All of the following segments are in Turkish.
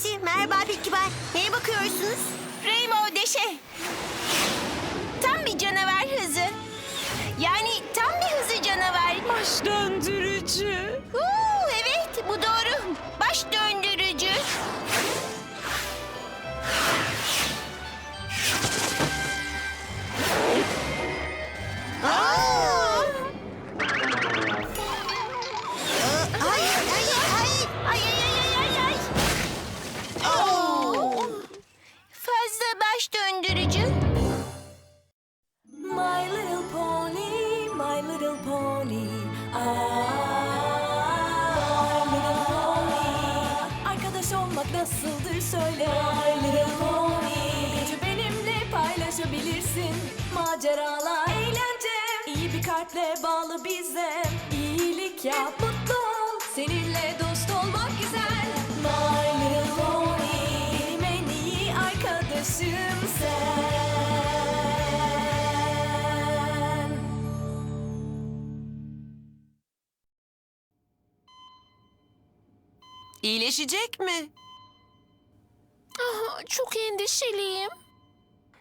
Leti. Merhaba Peki Bay. Neye bakıyorsunuz? Rainbow Deşe. Little pony. Arkadaş olmak nasıldır söyle. My little pony. Gücü benimle paylaşabilirsin. Maceralar, eğlence. İyi bir kalple bağlı bize. İyilik yap, mutlu ol. Seninle dost olmak güzel. My little pony. Benim en iyi arkadaşım sen. İyileşecek mi? Ah, çok endişeliyim.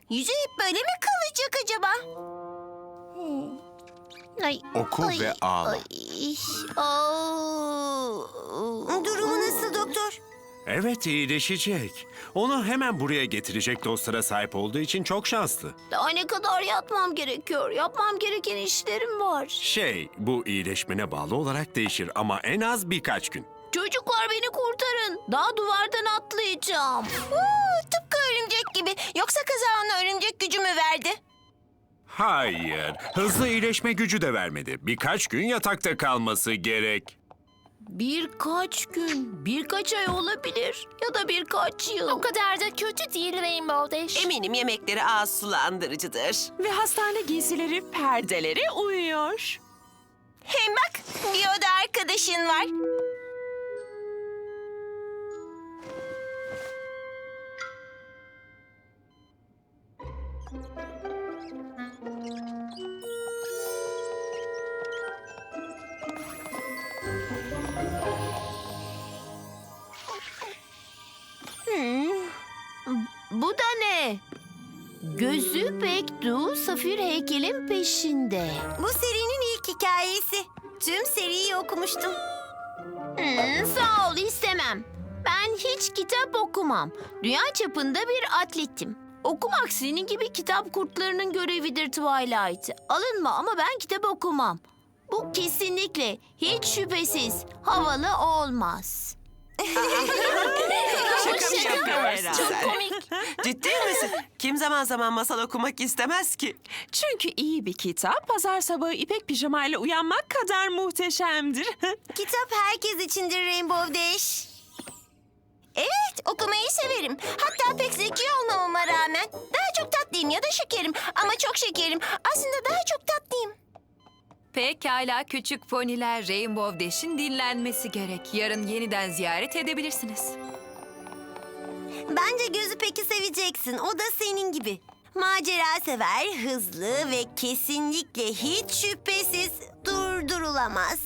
Yüzü hep böyle mi kalacak acaba? Hmm. Ay, Oku ve ağla. Ay, aa. Durumu nasıl doktor? Evet iyileşecek. Onu hemen buraya getirecek dostlara sahip olduğu için çok şanslı. Daha ne kadar yatmam gerekiyor? Yapmam gereken işlerim var. Şey, bu iyileşmene bağlı olarak değişir ama en az birkaç gün. Çocuklar beni kurtarın. Daha duvardan atlayacağım. Uu, tıpkı örümcek gibi. Yoksa kaza ona örümcek gücümü verdi. Hayır, hızlı iyileşme gücü de vermedi. Birkaç gün yatakta kalması gerek. Birkaç gün, birkaç ay olabilir ya da birkaç yıl. O kadar da kötü değil Rainbow Dash. Eminim yemekleri ağız sulandırıcıdır. Ve hastane giysileri, perdeleri uyuyor. Hem bak bir oda arkadaşın var. Bu da ne? Gözü Bekdu Safir heykelin peşinde. Bu serinin ilk hikayesi. Tüm seriyi okumuştum. Hmm, sağ ol istemem. Ben hiç kitap okumam. Dünya çapında bir atletim. Okumak senin gibi kitap kurtlarının görevidir Twilight. Alınma ama ben kitap okumam. Bu kesinlikle, hiç şüphesiz havalı olmaz. Şaka mı yapıyor herhalde? Çok komik. Ciddi misin? Kim zaman zaman masal okumak istemez ki? Çünkü iyi bir kitap pazar sabahı ipek pijamayla uyanmak kadar muhteşemdir. Kitap herkes içindir Rainbow Dash. Evet, okumayı severim. Hatta pek zeki olmamama rağmen daha çok tatlıyım ya da şekerim. Ama çok şekerim. Aslında daha çok tatlıyım. Pekala küçük poniler Rainbow Dash'in dinlenmesi gerek. Yarın yeniden ziyaret edebilirsiniz. Bence gözü peki seveceksin. O da senin gibi. Macera sever, hızlı ve kesinlikle hiç şüphesiz durdurulamaz.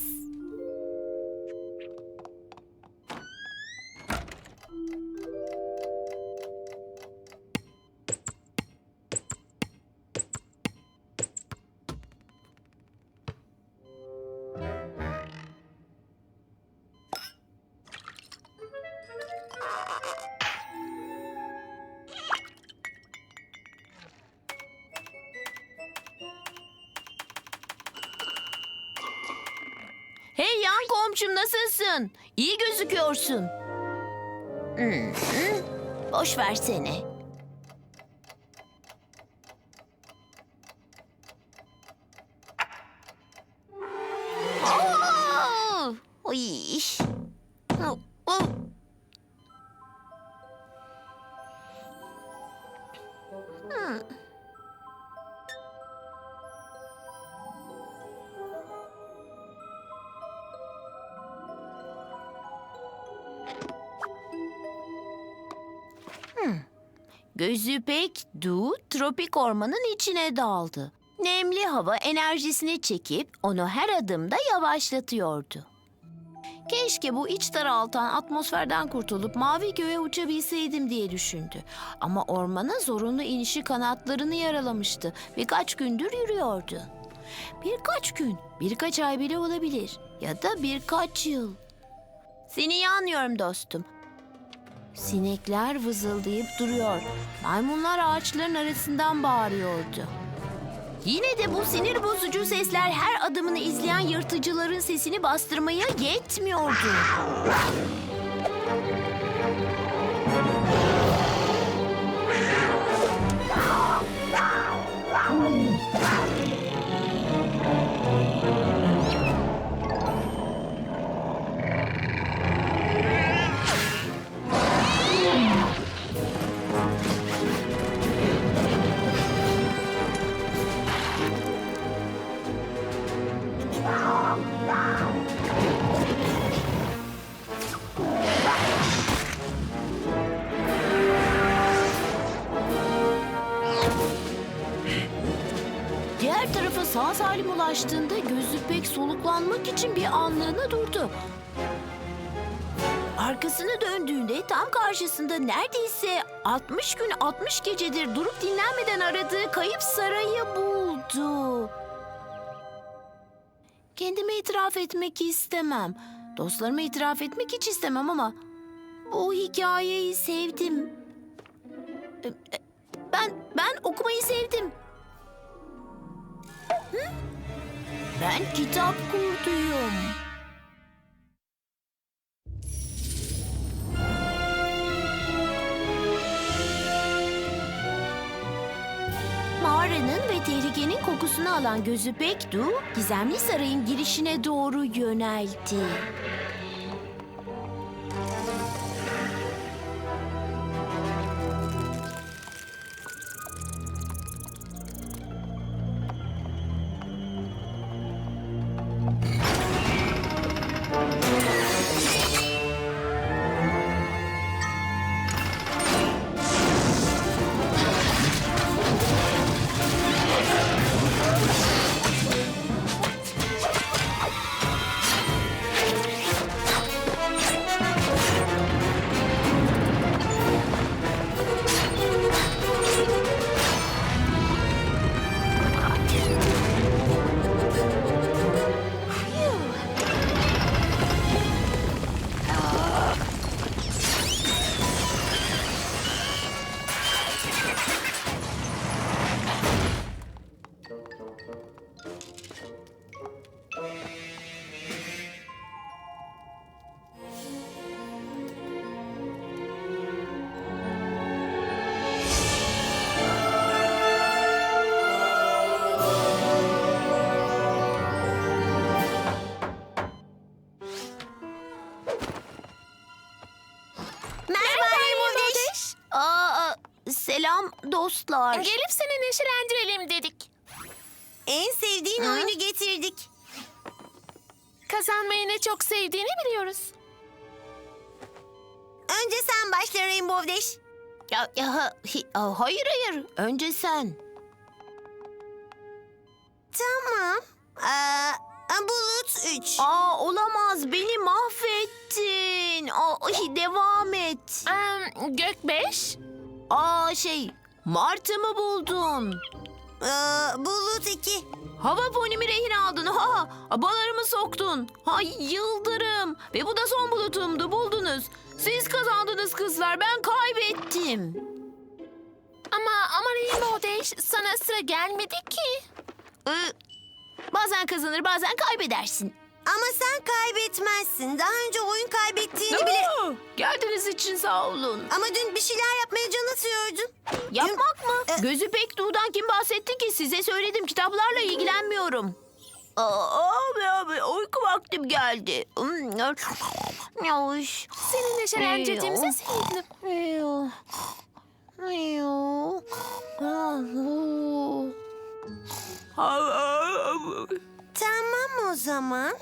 Hey yan komşum nasılsın? İyi gözüküyorsun. Hmm, boş versene. Aa! Gözü pek du tropik ormanın içine daldı. Nemli hava enerjisini çekip onu her adımda yavaşlatıyordu. Keşke bu iç daraltan atmosferden kurtulup mavi göğe uçabilseydim diye düşündü. Ama ormana zorunlu inişi kanatlarını yaralamıştı. Birkaç gündür yürüyordu. Birkaç gün, birkaç ay bile olabilir. Ya da birkaç yıl. Seni iyi anlıyorum dostum. Sinekler vızıldayıp duruyor. Maymunlar ağaçların arasından bağırıyordu. Yine de bu sinir bozucu sesler her adımını izleyen yırtıcıların sesini bastırmaya yetmiyordu. Sağ salim ulaştığında gözü pek soluklanmak için bir anlığına durdu. Arkasını döndüğünde tam karşısında neredeyse 60 gün 60 gecedir durup dinlenmeden aradığı kayıp sarayı buldu. Kendime itiraf etmek istemem. Dostlarıma itiraf etmek hiç istemem ama bu hikayeyi sevdim. E, e, Ben ben okumayı sevdim. Ben kitap kurduyum. Mağaranın ve tehlikenin kokusunu alan gözü Pekdu, gizemli sarayın girişine doğru yöneldi. Selam dostlar. Gelip seni neşelendirelim dedik. En sevdiğin oyunu getirdik. Kazanmayı ne çok sevdiğini biliyoruz. Önce sen başla Rainbow Dash. Ya, ya, hi- aa, hayır hayır. Önce sen. Tamam. Aa, Bulut 3. Aa olamaz. Beni mahvettin. Aa, ay, devam et. Um, Gök 5. Aa şey. Martımı buldun. Bulut 2. Hava ponimi rehin aldın. Ha, balarımı soktun. Ha, yıldırım. Ve bu da son bulutumdu. Buldunuz. Siz kazandınız kızlar. Ben kaybettim. Ama ama Rainbow Dash sana sıra gelmedi ki. Ee, bazen kazanır bazen kaybedersin. Ama sen kaybetmezsin. Daha önce oyun kaybettiğini bile... Aa, Geldiğiniz için sağ olun. Ama dün bir şeyler yapmaya can atıyordun. Yapmak mı? E- Gözü pek Du'dan kim bahsetti ki? Size söyledim kitaplarla ilgilenmiyorum. Aa, abi abi uyku vaktim geldi. Hmm, Yavuş. Seni neşelendirdiğimize sevindim. Eyo. Eyo. Ah, bu. Tamam o zaman.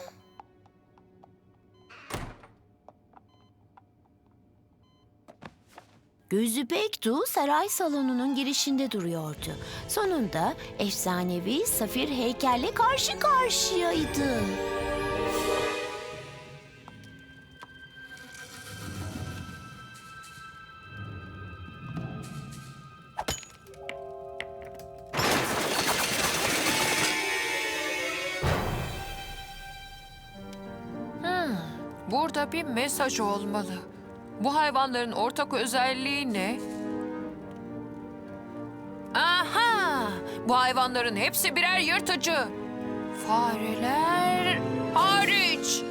Gözü Pektu saray salonunun girişinde duruyordu. Sonunda efsanevi safir heykelle karşı karşıyaydı. Bir mesaj olmalı. Bu hayvanların ortak özelliği ne? Aha! Bu hayvanların hepsi birer yırtıcı. Fareler hariç.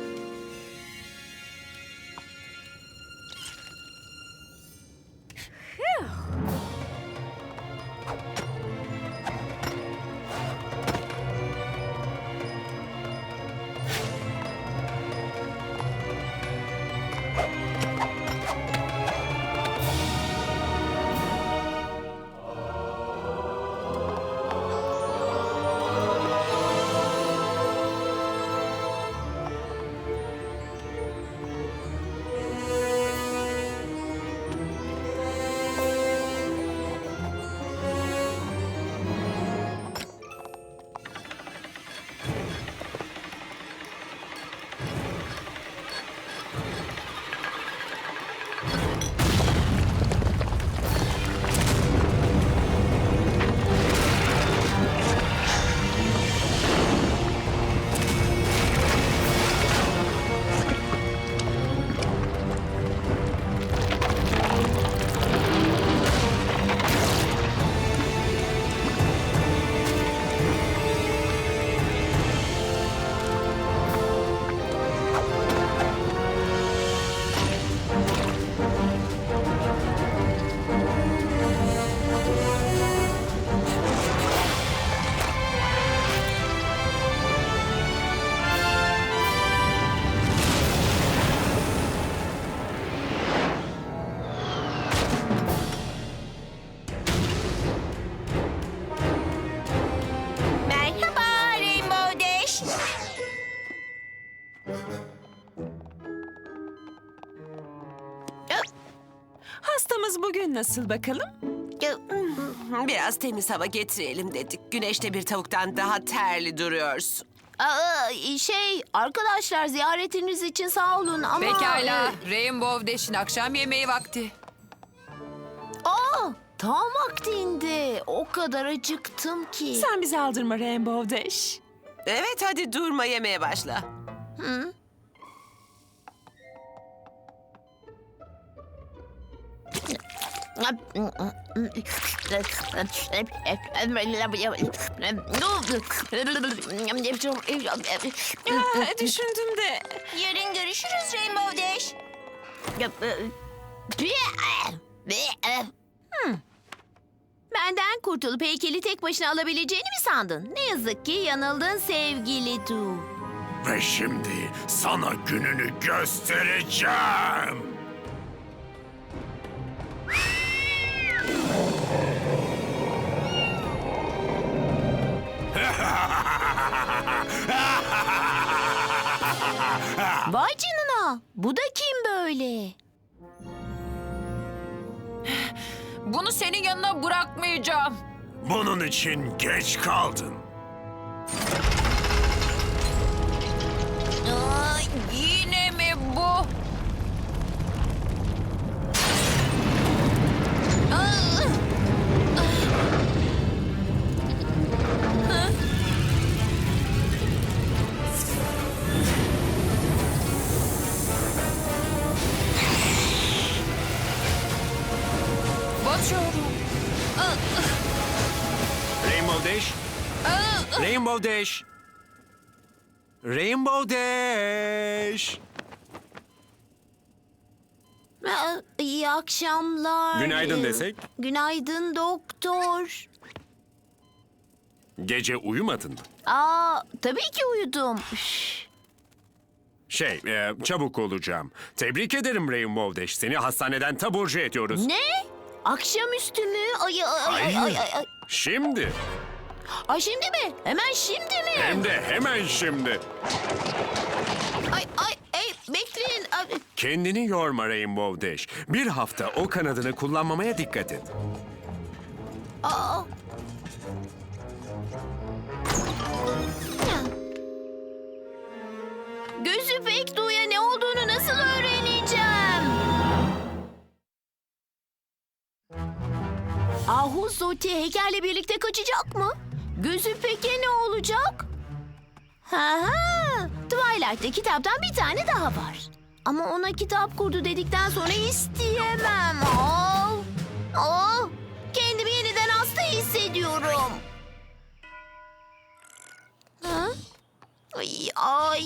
Nasıl bakalım? Biraz temiz hava getirelim dedik. Güneşte bir tavuktan daha terli duruyorsun. Aa, şey arkadaşlar ziyaretiniz için sağ olun ama... Pekala. Rainbow Dash'in akşam yemeği vakti. Aa, tam vaktinde. O kadar acıktım ki. Sen bizi aldırma Rainbow Dash. Evet hadi durma yemeye başla. Ah, düşündüm de Yarın görüşürüz Rainbow Dash. Hmm. Benden kurtulup heykeli tek başına alabileceğini mi sandın? Ne yazık ki yanıldın sevgili Du. Ve şimdi sana gününü göstereceğim. Vay canına. Bu da kim böyle? Bunu senin yanına bırakmayacağım. Bunun için geç kaldın. Aa, Rainbow Dash. Rainbow Dash. Aa, İyi akşamlar. Günaydın Ee, desek? Günaydın doktor. Gece uyumadın mı? Aa, tabii ki uyudum. Üf. Şey, e, çabuk olacağım. Tebrik ederim Rainbow Dash. Seni hastaneden taburcu ediyoruz. Ne? Akşamüstü mü? Ay, ay, ay, ay, Hayır. ay, ay. Şimdi. Ay şimdi mi? Hemen şimdi mi? Hem de hemen şimdi. Ay ay ay bekleyin. Ay, Kendini yorma Rainbow Dash. Bir hafta o kanadını kullanmamaya dikkat et. Aa. Gözü pek duya ne olduğunu nasıl öğreneceğim? Ahu Zoti heykelle birlikte kaçacak mı? Gözü peki ne olacak? Ha ha. Twilight'te kitaptan bir tane daha var. Ama ona kitap kurdu dedikten sonra isteyemem. Aa, aa, kendimi yeniden hasta hissediyorum. Ha? Ay, ay,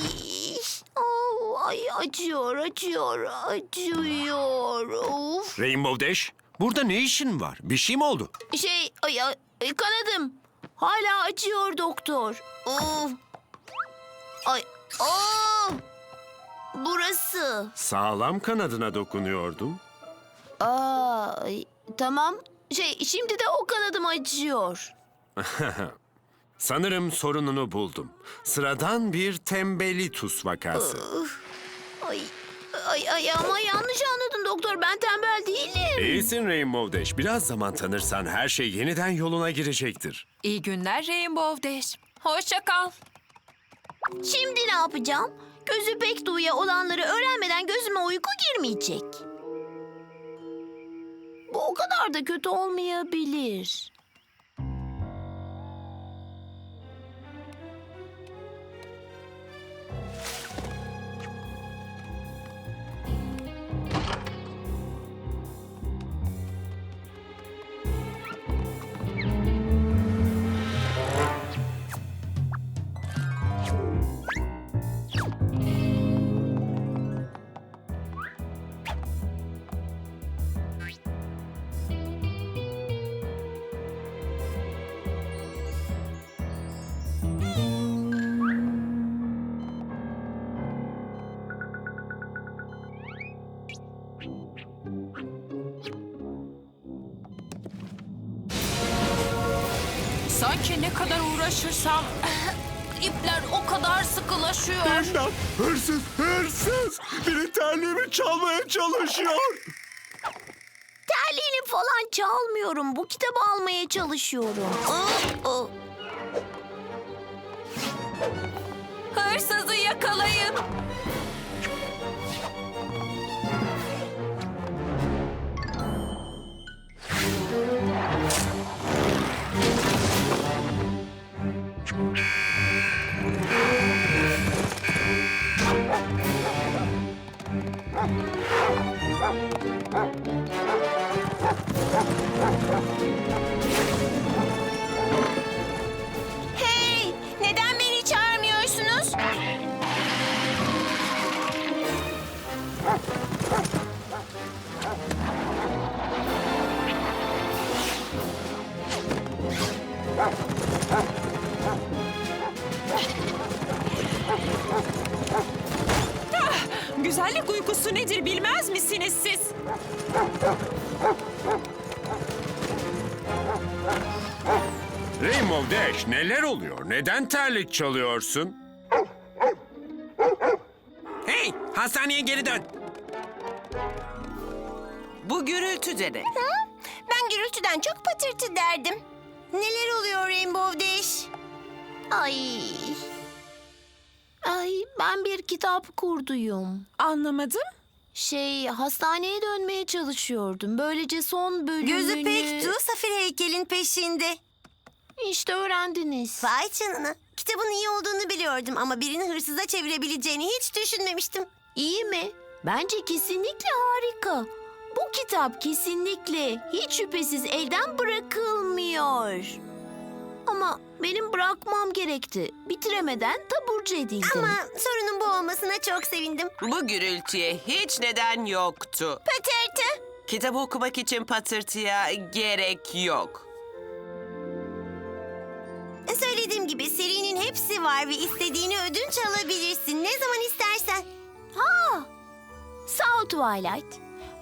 Au, ay acıyor, acıyor, acıyor. Of. Rainbow Dash, burada ne işin var? Bir şey mi oldu? Şey, ay, ay, kanadım. Hala acıyor doktor. Of. Ay, aa! Burası. Sağlam kanadına dokunuyordum. Aa, ay, tamam. Şey, şimdi de o kanadım acıyor. Sanırım sorununu buldum. Sıradan bir tembelitus vakası. Ay, ay, ay ama yanlış anladın doktor. Ben tembel değilim. İyisin Rainbow Dash. Biraz zaman tanırsan her şey yeniden yoluna girecektir. İyi günler Rainbow Dash. Hoşça kal. Şimdi ne yapacağım? Gözü pek duyuya olanları öğrenmeden gözüme uyku girmeyecek. Bu o kadar da kötü olmayabilir. Uğraşırsam ipler o kadar sıkılaşıyor. İmdat! Hırsız! Hırsız! Biri terliğimi çalmaya çalışıyor. Terliğini falan çalmıyorum. Bu kitabı almaya çalışıyorum. Aa, aa. Hırsızı yakalayın. Dash neler oluyor? Neden terlik çalıyorsun? Hey, hastaneye geri dön. Bu gürültü de ne? Ben gürültüden çok patırtı derdim. Neler oluyor Rainbow Dash? Ay. Ay ben bir kitap kurduyum. Anlamadım. Şey hastaneye dönmeye çalışıyordum. Böylece son bölümünü... Gözü pek tu safir heykelin peşinde. İşte öğrendiniz. Vay canına. Kitabın iyi olduğunu biliyordum ama birini hırsıza çevirebileceğini hiç düşünmemiştim. İyi mi? Bence kesinlikle harika. Bu kitap kesinlikle hiç şüphesiz elden bırakılmıyor. Ama benim bırakmam gerekti. Bitiremeden taburcu edildim. Ama sorunun bu olmasına çok sevindim. Bu gürültüye hiç neden yoktu. Patırtı. Kitabı okumak için patırtıya gerek yok. Gibi serinin hepsi var ve istediğini ödünç alabilirsin. Ne zaman istersen. Sağ ol Twilight.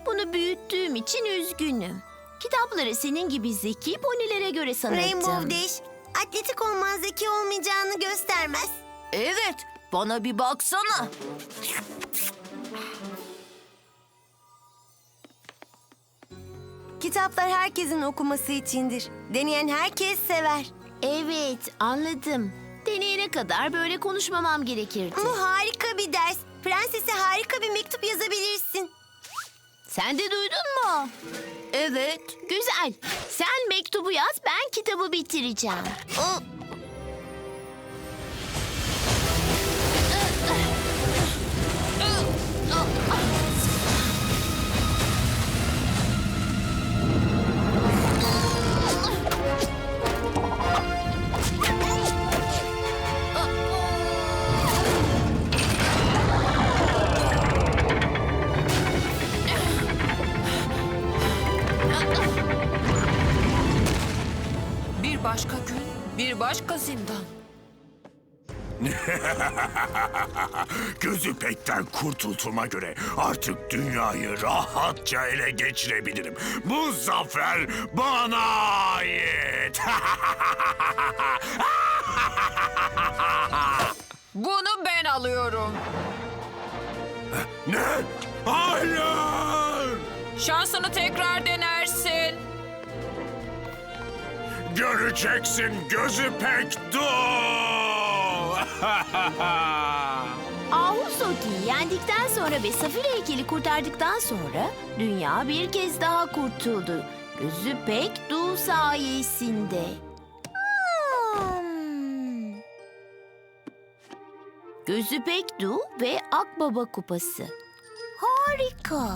Bunu büyüttüğüm için üzgünüm. Kitapları senin gibi zeki ponilere göre sanırdım. Rainbow Dash atletik olman zeki olmayacağını göstermez. Evet, bana bir baksana. Kitaplar herkesin okuması içindir. Deneyen herkes sever. Evet, anladım. Deneyene kadar böyle konuşmamam gerekirdi. Bu harika bir ders. Prensese harika bir mektup yazabilirsin. Sen de duydun mu? Evet. Güzel. Sen mektubu yaz, ben kitabı bitireceğim. O, başka zindan. Gözü pekten kurtulduğuma göre artık dünyayı rahatça ele geçirebilirim. Bu zafer bana ait. Bunu ben alıyorum. ne? Hayır! Şansını tekrar denersin. Göreceksin gözü pek dur. Ahuzoki'yi yendikten sonra ve Safir heykeli kurtardıktan sonra dünya bir kez daha kurtuldu. Gözü pek du sayesinde. Hmm. Gözü pek du ve Akbaba kupası. Harika.